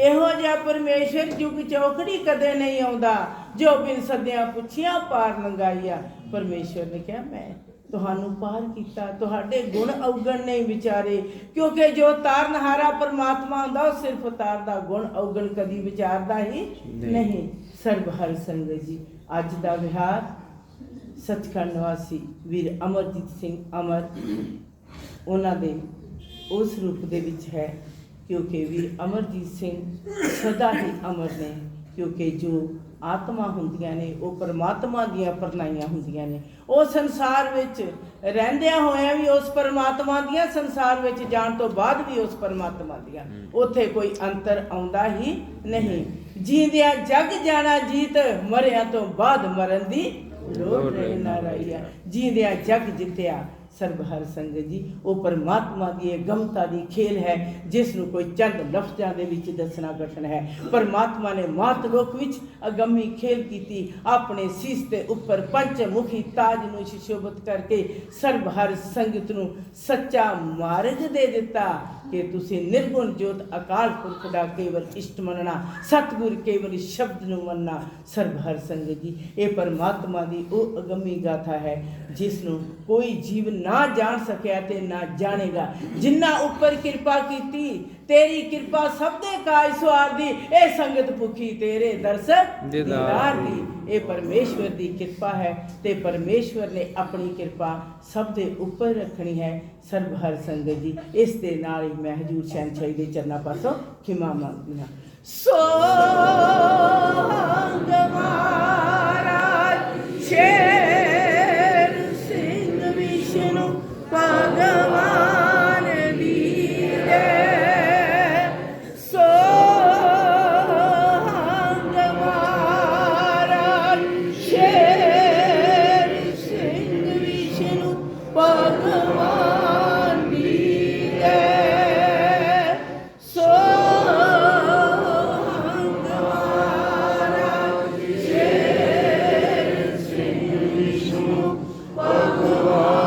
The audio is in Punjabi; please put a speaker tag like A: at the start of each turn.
A: ਇਹੋ ਜਿਹਾ ਪਰਮੇਸ਼ਰ ਜੁਗ ਚੌਕੜੀ ਕਦੇ ਨਹੀਂ ਆਉਂਦਾ ਜੋ ਬਿਨ ਸਦਿਆਂ ਪੁੱਛਿਆ ਪਾਰ ਲੰਗਾਈਆ ਪਰਮੇਸ਼ਰ ਨੇ ਕਿਹਾ ਮੈਂ ਤੁਹਾਨੂੰ ਪਾਰ ਕੀਤਾ ਤੁਹਾਡੇ ਗੁਣ ਅਵਗਣ ਨਹੀਂ ਵਿਚਾਰੇ ਕਿਉਂਕਿ ਜੋ ਤਾਰਨਹਾਰਾ ਪਰਮਾਤਮਾ ਹੁੰਦਾ ਉਹ ਸਿਰਫ ਤਾਰ ਦਾ ਗੁਣ ਅਵਗਣ ਕਦੀ ਵਿਚਾਰਦਾ ਹੀ ਨਹੀਂ। ਸਰਬ ਹਰ ਸੰਗਤ ਜੀ ਅੱਜ ਦਾ ਵਿਹਾਰ ਸੱਚਖੰਡ ਵਾਸੀ ਵੀਰ ਅਮਰਜੀਤ ਸਿੰਘ ਅਮਰ ਉਹਨਾਂ ਦੇ ਉਸ ਰੂਪ ਦੇ ਵਿੱਚ ਹੈ। ਕਿਉਂਕਿ ਵੀਰ ਅਮਰਜੀਤ ਸਿੰਘ ਸਦਾ ਹੀ ਅਮਰ ਨੇ ਕਿਉਂਕਿ ਜੋ ਆਤਮਾ ਹੁੰਦੀਆਂ ਨੇ ਉਹ ਪਰਮਾਤਮਾ ਦੀਆਂ ਪਰਨਾਈਆਂ ਹੁੰਦੀਆਂ ਨੇ। ਉਹ ਸੰਸਾਰ ਵਿੱਚ ਰਹਿੰਦਿਆਂ ਹੋਇਆਂ ਵੀ ਉਸ ਪਰਮਾਤਮਾ ਦੀਆਂ ਸੰਸਾਰ ਵਿੱਚ ਜਾਣ ਤੋਂ ਬਾਅਦ ਵੀ ਉਸ ਪਰਮਾਤਮਾ ਦੀਆਂ। ਉੱਥੇ ਕੋਈ ਅੰਤਰ ਆਉਂਦਾ ਹੀ ਨਹੀਂ। ਜੀਂਦਿਆਂ ਜਗ ਜਾਣਾ ਜੀਤ ਮਰਿਆਂ ਤੋਂ ਬਾਅਦ ਮਰਨ ਦੀ ਲੋੜ ਰਹਿ ਨਾ ਰਹੀਆ। ਜੀਂਦਿਆਂ ਜਗ ਜਿੱਤਿਆ ਸਰਬ ਹਰ ਸੰਗਤ ਜੀ, ਉਹ ਪਰਮਾਤਮਾ ਦੀ ਇਹ ਗਮਤਾ ਦੀ ਖੇਲ ਹੈ ਜਿਸ ਨੂੰ ਕੋਈ ਚੰਦ ਲਫ਼ਜ਼ਾਂ ਦੇ ਵਿੱਚ ਦੱਸਣਾ ਕਠਨ ਹੈ। ਪਰਮਾਤਮਾ ਨੇ ਮਾਤ ਲੋਕ ਵਿੱਚ ਅਗੰਮੀ ਖੇਲ ਕੀਤੀ, ਆਪਣੇ ਸੀਸ ਦੇ ਉੱਪਰ ਪੰਚ ਮੁਖੀ ਤਾਜ ਨੂੰ ਸ਼ਿਸ਼ੋਭਤ ਕਰਕੇ ਸਰਬ ਹਰ ਸੰਗਤ ਨੂੰ ਸੱਚਾ ਮਾਰਗ ਦੇ ਦਿੱਤਾ ਕਿ ਤੁਸੀਂ ਨਿਰਗੁਣ ਜੋਤ ਅਕਾਲ ਪੁਰਖ ਦਾ ਕੇਵਲ ਇਸ਼ਟ ਮੰਨਣਾ, ਸਤਿਗੁਰ ਕੇਵਲ ਸ਼ਬਦ ਨੂੰ ਮੰਨਣਾ ਸਰਬ ਹਰ ਸੰਗਤ ਜੀ, ਇਹ ਪਰਮਾਤਮਾ ਦੀ ਉਹ ਅਗੰਮੀ ਗਾਥਾ ਹੈ ਜਿਸ ਨੂੰ ਕੋਈ ਜੀਵਨ ਨਾ ਜਾਣ ਸਕਿਆ ਤੇ ਨਾ ਜਾਣੇਗਾ। ਜਿੰਨਾ ਉੱਪਰ ਕਿਰਪਾ ਕੀਤੀ ਤੇਰੀ ਕਿਰਪਾ ਸਭ ਦੇ ਕਾਜ ਸਵਾਰ ਦੀ ਇਹ ਸੰਗਤ ਭੁਖੀ ਤੇਰੇ ਦਰਸ ਦੀਦਾਰ ਦੀ। ਇਹ ਪਰਮੇਸ਼ਵਰ ਦੀ ਕਿਰਪਾ ਹੈ ਤੇ ਪਰਮੇਸ਼ਵਰ ਨੇ ਆਪਣੀ ਕਿਰਪਾ ਸਭ ਦੇ ਉੱਪਰ ਰੱਖਣੀ ਹੈ ਸਰਬ ਹਰ ਸੰਗਤ ਜੀ ਇਸ ਦੇ ਨਾਲ ਹੀ ਮੈਂ ਹਜੂਰ ਸ਼ਹਿਨशाही ਦੇ ਚਰਨਾਂ ਪਾਸੋਂ ਖਿਮਾ ਮੰਗਦੀ ਹਾਂ। ਸੋ quando